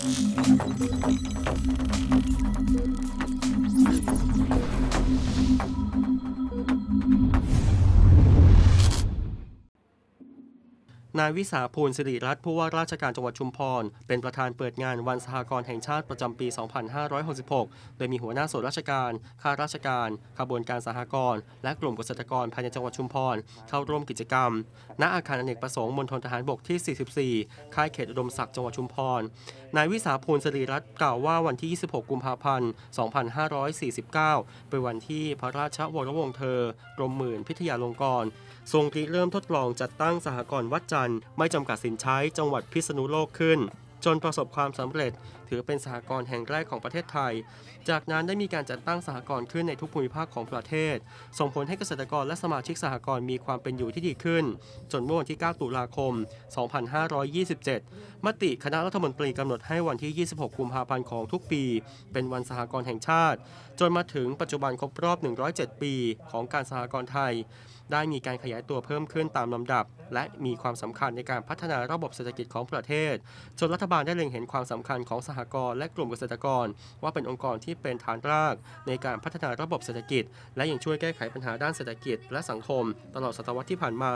Thank you. นายวิสาภูลสิริรัตน์ผู้ว่าราชการจังหวัดชุมพร เป็นประธานเปิดงานวันสหกรณ์แห่งชาติประจำปี 2566 โดยมีหัวหน้าส่วนราชการ ข้าราชการ ขบวนการสหกรณ์ และกลุ่มเกษตรกรภายในจังหวัดชุมพร เข้าร่วมกิจกรรม ณ อาคารอเนกประสงค์มณฑลทหารบกที่ 44 ค่ายเขตอุดมศักดิ์จังหวัดชุมพร นายวิสาภูลสิริรัตน์กล่าวว่าวันที่ 26 กุมภาพันธ์ 2549 เป็นวันที่พระราชวรวงศ์เธอกรมหมื่นพิทยาลงกรณ์ทรงริเริ่มทดลองจัดตั้งสหกรณ์วัดจน ไม่จำกัดสินใช้จังหวัดพิษณุโลกขึ้น จนประสบความสำเร็จ ถือเป็นสหกรณ์แห่งแรกของประเทศไทย จากนั้นได้มีการจัดตั้งสหกรณ์ขึ้นในทุกภูมิภาคของประเทศ ส่งผลให้เกษตรกรและสมาชิกสหกรณ์มีความเป็นอยู่ที่ดีขึ้น จนเมื่อวันที่ 9 ตุลาคม 2527 มติคณะรัฐมนตรีกำหนดให้วันที่ 26 กุมภาพันธ์ของทุกปี เป็นวันสหกรณ์แห่งชาติ จนมาถึงปัจจุบันครบรอบ 107 ปีของการสหกรณ์ไทย ได้มีการขยายตัวเพิ่มขึ้นตามลำดับ และมีความสำคัญในการพัฒนาระบบเศรษฐกิจของประเทศ จนรัฐบาลได้เล็งเห็นความสำคัญของสหกรณ์และกลุ่มเกษตรกร ว่าเป็นองค์กรที่เป็นฐานรากในการพัฒนาระบบเศรษฐกิจ และยังช่วยแก้ไขปัญหาด้านเศรษฐกิจ และสังคม ตลอดศตวรรษที่ผ่านมา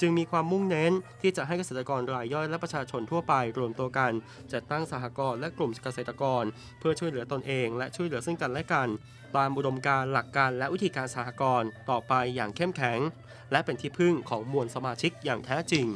จึงมีความมุ่งเน้นที่จะให้เกษตรกรรายย่อยและประชาชนทั่วไปรวมตัวกัน จัดตั้งสหกรณ์และกลุ่มเกษตรกร เพื่อช่วยเหลือตนเอง และช่วยเหลือซึ่งกันและกัน ตามอุดมการหลักการและวิธีการสหกรณ์ต่อไปอย่างเข้มแข็ง และเป็นที่พึ่งของมวลสมาชิกอย่างแท้จริง